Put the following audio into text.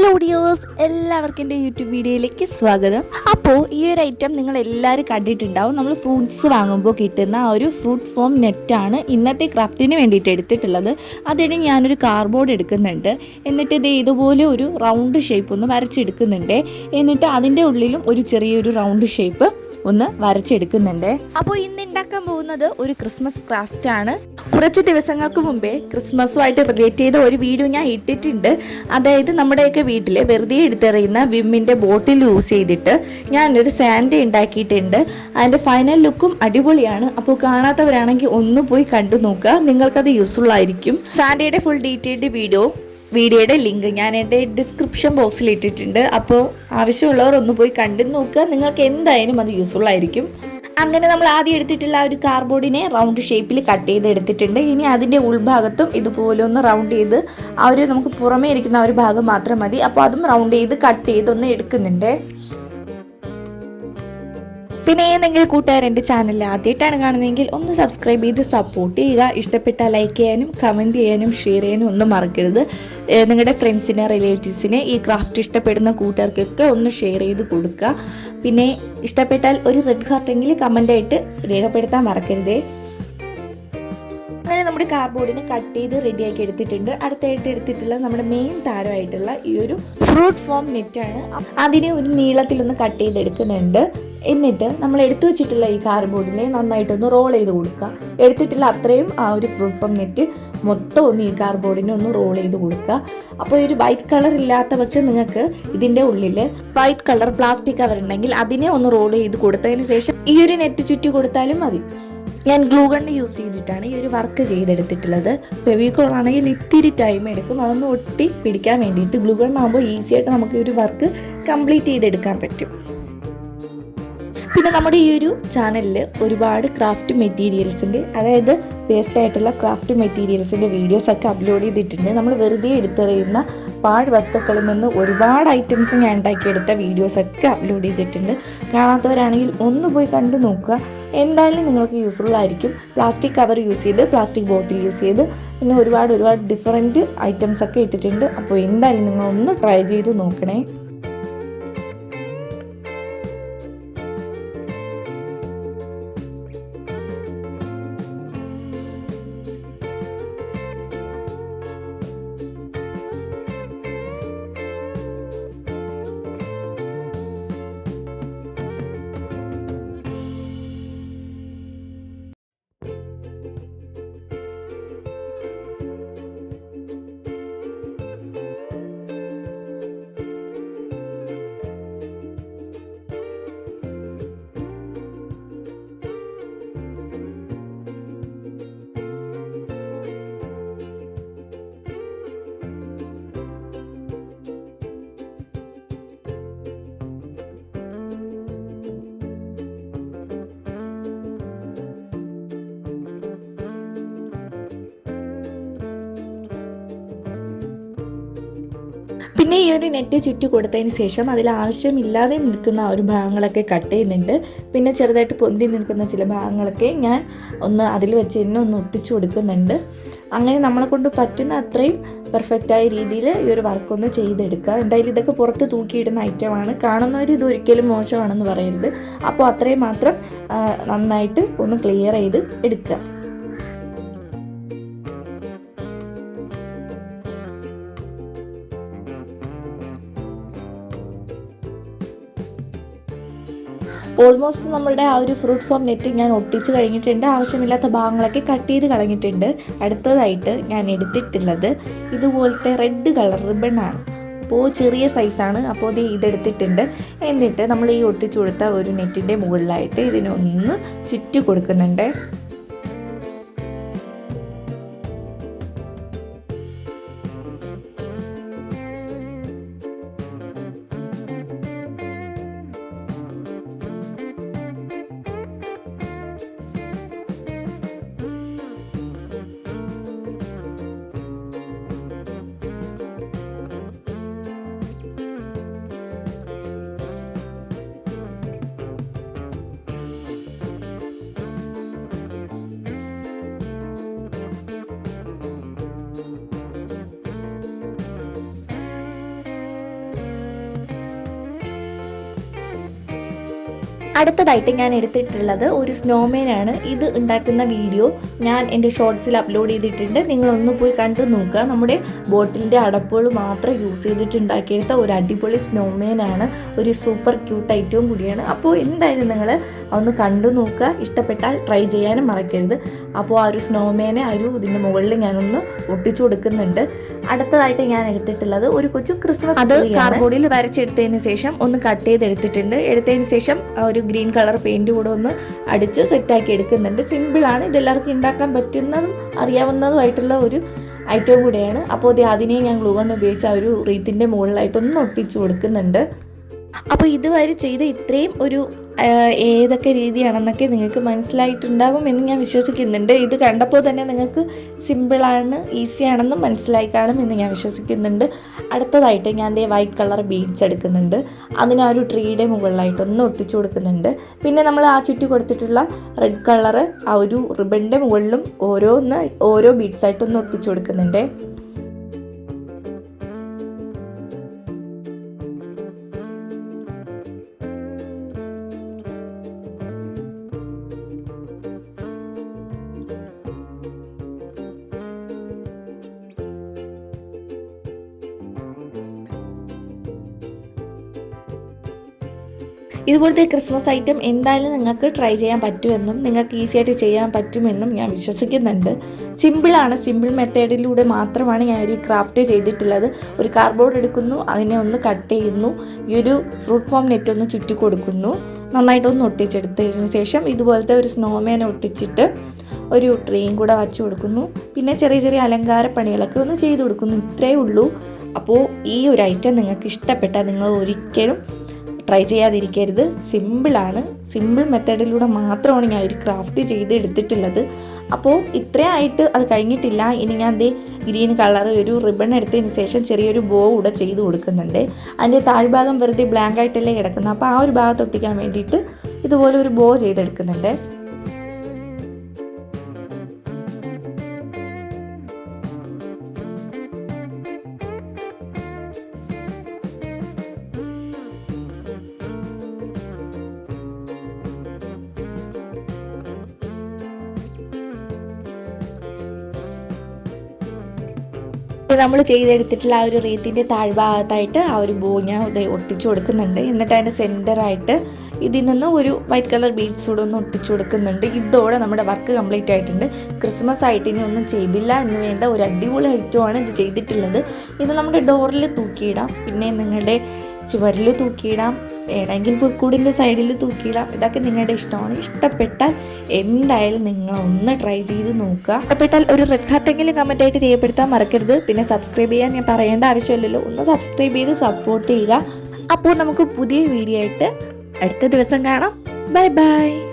Hello audios എല്ലാവർക്കും എന്റെ YouTube വീഡിയോയിലേക്ക് സ്വാഗതം. അപ്പോൾ ഈ ഒരു ഐറ്റം നിങ്ങൾ എല്ലാവരും കണ്ടിട്ടുണ്ടാവും. നമ്മൾ ഫ്രൂട്ട്സ് വാങ്ങുമ്പോൾ കിട്ടുന്ന ആ ഒരു ഫ്രൂട്ട് ഫോം നെറ്റാണ് ഇന്നത്തെ ക്രാഫ്റ്റിന് വേണ്ടിയിട്ട് എടുത്തിട്ടുള്ളത്. അതിന് ഞാനൊരു കാർഡ്ബോർഡ് എടുക്കുന്നുണ്ട്. എന്നിട്ട് ഇത് ഇതുപോലെ ഒരു റൗണ്ട് ഷേപ്പ് ഒന്ന് വരച്ചെടുക്കുന്നുണ്ട് എന്നിട്ട് അതിന്റെ ഉള്ളിലും ഒരു ചെറിയൊരു റൗണ്ട് ഷേപ്പ് ഒന്ന് വരച്ചെടുക്കുന്നുണ്ട്. അപ്പോൾ ഇന്ന് ഉണ്ടാക്കാൻ പോകുന്നത് ഒരു ക്രിസ്മസ് ക്രാഫ്റ്റ് ആണ്. കുറച്ച് ദിവസങ്ങൾക്ക് മുമ്പേ ക്രിസ്മസുമായിട്ട് റിലേറ്റ് ചെയ്ത ഒരു വീഡിയോ ഞാൻ ഇട്ടിട്ടുണ്ട്. അതായത് നമ്മുടെയൊക്കെ വീട്ടിൽ വെറുതെ എടുത്തെറിയുന്ന വിമ്മിന്റെ ബോട്ടിൽ യൂസ് ചെയ്തിട്ട് ഞാനൊരു സാൻഡ് ഉണ്ടാക്കിയിട്ടുണ്ട്. അതിന്റെ ഫൈനൽ ലുക്കും അടിപൊളിയാണ്. അപ്പോൾ കാണാത്തവരാണെങ്കിൽ ഒന്ന് പോയി കണ്ടു നോക്കുക നിങ്ങൾക്കത് യൂസ്ഫുൾ ആയിരിക്കും. സാൻഡയുടെ ഫുൾ ഡീറ്റെയിൽഡ് വീഡിയോ വീഡിയോയുടെ ലിങ്ക് ഞാൻ എന്റെ ഡിസ്ക്രിപ്ഷൻ ബോക്സിൽ ഇട്ടിട്ടുണ്ട്. അപ്പോൾ ആവശ്യമുള്ളവർ ഒന്ന് പോയി കണ്ടു നോക്കുക. നിങ്ങൾക്ക് എന്തായാലും അത് യൂസ്ഫുൾ ആയിരിക്കും. അങ്ങനെ നമ്മൾ ആദ്യം എടുത്തിട്ടുള്ള ആ ഒരു കാർബോർഡിനെ റൗണ്ട് ഷേപ്പിൽ കട്ട് ചെയ്ത് എടുത്തിട്ടുണ്ട്. ഇനി അതിന്റെ ഉൾഭാഗത്തും ഇതുപോലെ ഒന്ന് റൗണ്ട് ചെയ്ത് ആ ഒരു നമുക്ക് പുറമേ ഇരിക്കുന്ന ആ ഒരു ഭാഗം മാത്രം മതി. അപ്പോൾ അതും റൗണ്ട് ചെയ്ത് കട്ട് ചെയ്തൊന്ന് എടുക്കുന്നുണ്ട്. പിന്നെ ഏതെങ്കിലും കൂട്ടുകാർ എന്റെ ചാനൽ ആദ്യമായിട്ടാണ് കാണുന്നതെങ്കിൽ ഒന്ന് സബ്സ്ക്രൈബ് ചെയ്ത് സപ്പോർട്ട് ചെയ്യുക. ഇഷ്ടപ്പെട്ട ലൈക്ക് ചെയ്യാനും കമന്റ് ചെയ്യാനും ഷെയർ ചെയ്യാനും ഒന്നും മറക്കരുത്. നിങ്ങളുടെ ഫ്രണ്ട്സിനെ റിലേറ്റീവ്സിനെ ഈ ക്രാഫ്റ്റ് ഇഷ്ടപ്പെടുന്ന കൂട്ടുകാർക്കൊക്കെ ഒന്ന് ഷെയർ ചെയ്ത് കൊടുക്കുക. പിന്നെ ഇഷ്ടപ്പെട്ടാൽ ഒരു റെഡ് ഹാർട്ടെങ്കിൽ കമന്റായിട്ട് രേഖപ്പെടുത്താൻ മറക്കരുതേ. അങ്ങനെ നമ്മുടെ കാർഡ്ബോർഡിനെ കട്ട് ചെയ്ത് റെഡിയാക്കി എടുത്തിട്ടുണ്ട്. അടുത്തായിട്ട് എടുത്തിട്ടുള്ള നമ്മുടെ മെയിൻ താരമായിട്ടുള്ള ഈ ഒരു ഫ്രൂട്ട് ഫോം നെറ്റാണ് അതിനെ ഒരു നീളത്തിലൊന്ന് കട്ട് ചെയ്തെടുക്കുന്നുണ്ട്. എന്നിട്ട് നമ്മൾ എടുത്തു വെച്ചിട്ടുള്ള ഈ കാർഡ്ബോർഡിനെ നന്നായിട്ടൊന്ന് റോൾ ചെയ്ത് കൊടുക്കുക. എടുത്തിട്ടുള്ള അത്രയും ആ ഒരു ഫ്രൂട്ട് ഫോം നെറ്റ് മൊത്തം ഒന്ന് ഈ കാർഡ്ബോർഡിനെ ഒന്ന് റോൾ ചെയ്ത് കൊടുക്കുക. അപ്പോൾ ഒരു വൈറ്റ് കളർ ഇല്ലാത്ത പക്ഷം നിങ്ങൾക്ക് ഇതിന്റെ ഉള്ളിൽ വൈറ്റ് കളർ പ്ലാസ്റ്റിക് കവർ ഉണ്ടെങ്കിൽ അതിനെ ഒന്ന് റോൾ ചെയ്ത് കൊടുത്തതിന് ശേഷം ഈ ഒരു നെറ്റ് ചുറ്റി കൊടുത്താലും മതി. ഞാൻ ഗ്ലൂ ഗണ്ണ് യൂസ് ചെയ്തിട്ടാണ് ഈ ഒരു വർക്ക് ചെയ്തെടുത്തിട്ടുള്ളത്. ഫെവിക്കോൾ ആണെങ്കിൽ ഇത്തിരി ടൈം എടുക്കും. അതൊന്ന് ഒട്ടി പിടിക്കാൻ വേണ്ടിയിട്ട് ഗ്ലൂ ഗണ്ണാകുമ്പോൾ ഈസി ആയിട്ട് നമുക്ക് ഈ ഒരു വർക്ക് കംപ്ലീറ്റ് ചെയ്തെടുക്കാൻ പറ്റും. പിന്നെ നമ്മുടെ ഈ ഒരു ചാനലിൽ ഒരുപാട് ക്രാഫ്റ്റ് മെറ്റീരിയൽസിന്റെ അതായത് വേസ്റ്റ് ആയിട്ടുള്ള ക്രാഫ്റ്റ് മെറ്റീരിയൽസിന്റെ വീഡിയോസൊക്കെ അപ്ലോഡ് ചെയ്തിട്ടുണ്ട്. നമ്മൾ വെറുതെ എടുത്തെറിയുന്ന പാഴ് വസ്തുക്കളിൽ നിന്ന് ഒരുപാട് ഐറ്റംസ് ഞാൻ ഉണ്ടാക്കിയെടുത്ത വീഡിയോസൊക്കെ അപ്ലോഡ് ചെയ്തിട്ടുണ്ട്. കാണാത്തവരാണെങ്കിൽ ഒന്ന് പോയി കണ്ടു നോക്കുക. എന്തായാലും നിങ്ങൾക്ക് യൂസ്ഫുൾ ആയിരിക്കും. പ്ലാസ്റ്റിക് കവർ യൂസ് ചെയ്ത് പ്ലാസ്റ്റിക് ബോട്ടിൽ യൂസ് ചെയ്ത്. പിന്നെ ഒരുപാട് ഒരുപാട് ഡിഫറെന്റ് ഐറ്റംസ് ഒക്കെ ഇട്ടിട്ടുണ്ട്. അപ്പോൾ എന്തായാലും നിങ്ങൾ ഒന്ന് ട്രൈ ചെയ്ത് നോക്കണേ. പിന്നെ ഈ ഒരു നെറ്റ് ചുറ്റി കൊടുത്തതിന് ശേഷം അതിൽ ആവശ്യമില്ലാതെ നിൽക്കുന്ന ഒരു ഭാഗങ്ങളൊക്കെ കട്ട് ചെയ്യുന്നുണ്ട്. പിന്നെ ചെറുതായിട്ട് പൊന്തി നിൽക്കുന്ന ചില ഭാഗങ്ങളൊക്കെ ഞാൻ ഒന്ന് അതിൽ വെച്ച് തന്നെ ഒന്ന് ഒട്ടിച്ചു കൊടുക്കുന്നുണ്ട്. അങ്ങനെ നമ്മളെ കൊണ്ട് പറ്റുന്ന അത്രയും പെർഫെക്റ്റായ രീതിയിൽ ഈ ഒരു വർക്കൊന്ന് ചെയ്തെടുക്കുക. എന്തായാലും ഇതൊക്കെ പുറത്ത് തൂക്കിയിടുന്ന ഐറ്റമാണ് കാണുന്നവർ ഇത് ഒരിക്കലും മോശമാണെന്ന് പറയരുത്. അപ്പോൾ അത്രയും മാത്രം നന്നായിട്ട് ഒന്ന് ക്ലിയർ ചെയ്ത് എടുക്കുക. ഓൾമോസ്റ്റ് നമ്മുടെ ആ ഒരു ഫ്രൂട്ട് ഫോം നെറ്റ് ഞാൻ ഒട്ടിച്ച് കഴിഞ്ഞിട്ടുണ്ട്. ആവശ്യമില്ലാത്ത ഭാഗങ്ങളൊക്കെ കട്ട് ചെയ്ത് കളഞ്ഞിട്ടുണ്ട്. അടുത്തതായിട്ട് ഞാൻ എടുത്തിട്ടുള്ളത് ഇതുപോലത്തെ റെഡ് കളർ റിബണാണ് അപ്പോൾ ചെറിയ സൈസാണ് അപ്പോൾ ഇത് ഇതെടുത്തിട്ടുണ്ട്. എന്നിട്ട് നമ്മൾ ഈ ഒട്ടിച്ചു കൊടുത്ത ഒരു നെറ്റിന്റെ മുകളിലായിട്ട് ഇതിനൊന്ന് ചുറ്റി കൊടുക്കുന്നുണ്ട്. അടുത്തതായിട്ട് ഞാൻ എടുത്തിട്ടുള്ളത് ഒരു സ്നോമാനാണ് ഇത് ഉണ്ടാക്കുന്ന വീഡിയോ ഞാൻ എന്റെ ഷോർട്സിൽ അപ്ലോഡ് ചെയ്തിട്ടുണ്ട്. നിങ്ങളൊന്ന് പോയി കണ്ടു നോക്കുക. നമ്മുടെ ബോട്ടിലിന്റെ അടപ്പുകൾ മാത്രം യൂസ് ചെയ്തിട്ട് ഉണ്ടാക്കിയെടുത്ത ഒരു അടിപൊളി സ്നോമാനാണ് ഒരു സൂപ്പർ ക്യൂട്ട് ഐറ്റവും കൂടിയാണ്. അപ്പോൾ എന്തായാലും നിങ്ങൾ ഒന്ന് കണ്ടു നോക്കുക. ഇഷ്ടപ്പെട്ടാൽ ട്രൈ ചെയ്യാനും മറക്കരുത്. അപ്പോൾ ആ ഒരു സ്നോമാനെ ആ ഒരു ഇതിന്റെ മുകളിൽ ഞാനൊന്ന് ഒട്ടിച്ചു കൊടുക്കുന്നുണ്ട്. അടുത്തതായിട്ട് ഞാൻ എടുത്തിട്ടുള്ളത് ഒരു കൊച്ചു ക്രിസ്മസ് അത് കാർബോർഡിൽ വരച്ചെടുത്തതിന് ശേഷം ഒന്ന് കട്ട് ചെയ്ത് എടുത്തിട്ടുണ്ട് എടുത്തതിന് ശേഷം ഒരു ഗ്രീൻ കളർ പെയിന്റ് കൂടെ ഒന്ന് അടിച്ച് സെറ്റാക്കി എടുക്കുന്നുണ്ട്. സിമ്പിളാണ് ഇതെല്ലാവർക്കും ഉണ്ടാക്കാൻ പറ്റുന്നതും അറിയാവുന്നതുമായിട്ടുള്ള ഒരു ഐറ്റവും കൂടെയാണ്. അപ്പോൾ അതിനെ ഞാൻ ഗ്ലൂ കൊണ്ട് ഉപയോഗിച്ച് ആ ഒരു റീത്തിന്റെ മുകളിലായിട്ടൊന്ന് ഒട്ടിച്ചു കൊടുക്കുന്നുണ്ട്. അപ്പോൾ ഇതുവരെ ചെയ്ത ഇത്രയും ഒരു ഏതൊക്കെ രീതിയാണെന്നൊക്കെ നിങ്ങൾക്ക് മനസ്സിലായിട്ടുണ്ടാകും എന്ന് ഞാൻ വിശ്വസിക്കുന്നുണ്ട്. ഇത് കണ്ടപ്പോൾ തന്നെ നിങ്ങൾക്ക് സിമ്പിളാണ് ഈസി ആണെന്ന് മനസ്സിലായി കാണും എന്ന് ഞാൻ വിശ്വസിക്കുന്നുണ്ട്. അടുത്തതായിട്ട് ഞാൻ ദേ വൈറ്റ് കളർ ബീഡ്സ് എടുക്കുന്നുണ്ട്. അതിന് ആ ഒരു ട്രീയുടെ മുകളിലായിട്ട് ഒന്ന് ഒട്ടിച്ചു കൊടുക്കുന്നുണ്ട്. പിന്നെ നമ്മൾ ആ ചുറ്റി കൊടുത്തിട്ടുള്ള റെഡ് കളർ ആ ഒരു റിബണിന്റെ മുകളിലും ഓരോന്ന് ഓരോ ബീഡ്സായിട്ടൊന്ന് ഒട്ടിച്ചു കൊടുക്കുന്നുണ്ട്. ഇതുപോലത്തെ ക്രിസ്മസ് ഐറ്റം എന്തായാലും നിങ്ങൾക്ക് ട്രൈ ചെയ്യാൻ പറ്റുമെന്നും നിങ്ങൾക്ക് ഈസി ആയിട്ട് ചെയ്യാൻ പറ്റുമെന്നും ഞാൻ വിശ്വസിക്കുന്നുണ്ട്. സിമ്പിളാണ് സിമ്പിൾ മെത്തേഡിലൂടെ മാത്രമാണ് ഞാൻ ഒരു ക്രാഫ്റ്റ് ചെയ്തിട്ടുള്ളത്. ഒരു കാർഡ്ബോർഡ് എടുക്കുന്നു അതിനെ ഒന്ന് കട്ട് ചെയ്യുന്നു ഈ ഒരു ഫ്രൂട്ട് ഫോം നെറ്റ് ഒന്ന് ചുറ്റി കൊടുക്കുന്നു. നന്നായിട്ടൊന്ന് ഒട്ടിച്ചെടുത്തതിന് ശേഷം ഇതുപോലത്തെ ഒരു സ്നോമാൻ ഒട്ടിച്ചിട്ട് ഒരു ട്രെയിൻ കൂടെ വച്ചു കൊടുക്കുന്നു. പിന്നെ ചെറിയ ചെറിയ അലങ്കാര പണികളൊക്കെ ഒന്ന് ചെയ്തു കൊടുക്കുന്നു. ഇത്രയേ ഉള്ളൂ. അപ്പോൾ ഈ ഒരു ഐറ്റം നിങ്ങൾക്ക് ഇഷ്ടപ്പെട്ടാൽ നിങ്ങൾ ഒരിക്കലും ട്രൈ ചെയ്യാതിരിക്കരുത്. സിമ്പിളാണ് സിമ്പിൾ മെത്തേഡിലൂടെ മാത്രമാണ് ഞാൻ ഒരു ക്രാഫ്റ്റ് ചെയ്ത് എടുത്തിട്ടുള്ളത് അപ്പോൾ ഇത്രയായിട്ട് അത് കഴിഞ്ഞിട്ടില്ല. ഇനി ഞാൻ ദേ ഗ്രീൻ കളർ ഒരു റിബൺ എടുത്തതിന് ശേഷം ചെറിയൊരു ബോ കൂടെ ചെയ്ത് കൊടുക്കുന്നുണ്ട്. അതിന്റെ താഴ്ഭാഗം വെറുതെ ബ്ലാങ്ക് ആയിട്ടല്ലേ കിടക്കുന്നത്. അപ്പോൾ ആ ഒരു ഭാഗത്ത് ഒട്ടിക്കാൻ വേണ്ടിയിട്ട് ഇതുപോലെ ഒരു ബോ ചെയ്തെടുക്കുന്നുണ്ട്. നമ്മൾ ചെയ്തെടുത്തിട്ടുള്ള ആ ഒരു റീത്തിന്റെ താഴ്ഭാഗത്തായിട്ട് ആ ഒരു ബോ ഞാൻ ഇത് ഒട്ടിച്ചു കൊടുക്കുന്നുണ്ട്. എന്നിട്ട് അതിന്റെ സെന്ററായിട്ട് ഇതിൽ നിന്ന് ഒരു വൈറ്റ് കളർ ബീഡ്സ് കൂടെ ഒന്ന് ഒട്ടിച്ചു കൊടുക്കുന്നുണ്ട്. ഇതോടെ നമ്മുടെ വർക്ക് കംപ്ലീറ്റ് ആയിട്ടുണ്ട്. ക്രിസ്മസ് ആയിട്ട് ഇനി ഒന്നും ചെയ്തില്ല എന്ന് വേണ്ട ഒരു അടിപൊളി ഐറ്റമാണ് ഇത് ചെയ്തിട്ടുള്ളത്. ഇത് നമ്മുടെ ഡോറിൽ തൂക്കിയിടാം. പിന്നെ നിങ്ങളുടെ ചുവരിൽ തൂക്കിയിടാം വേണമെങ്കിൽ പുൽക്കൂടിന്റെ സൈഡിൽ തൂക്കിയിടാം. ഇതൊക്കെ നിങ്ങളുടെ ഇഷ്ടമാണ്. ഇഷ്ടപ്പെട്ടാൽ എന്തായാലും നിങ്ങൾ ഒന്ന് ട്രൈ ചെയ്ത് നോക്കുക. ഇഷ്ടപ്പെട്ടാൽ ഒരു റെഡ് ഹാർട്ടെങ്കിലും കമന്റ് ആയിട്ട് രേഖപ്പെടുത്താൻ മറക്കരുത്. പിന്നെ സബ്സ്ക്രൈബ് ചെയ്യാൻ ഞാൻ പറയേണ്ട ആവശ്യമില്ലല്ലോ. ഒന്ന് സബ്സ്ക്രൈബ് ചെയ്ത് സപ്പോർട്ട് ചെയ്യുക. അപ്പോൾ നമുക്ക് പുതിയ വീഡിയോ ആയിട്ട് അടുത്ത ദിവസം കാണാം. Bye bye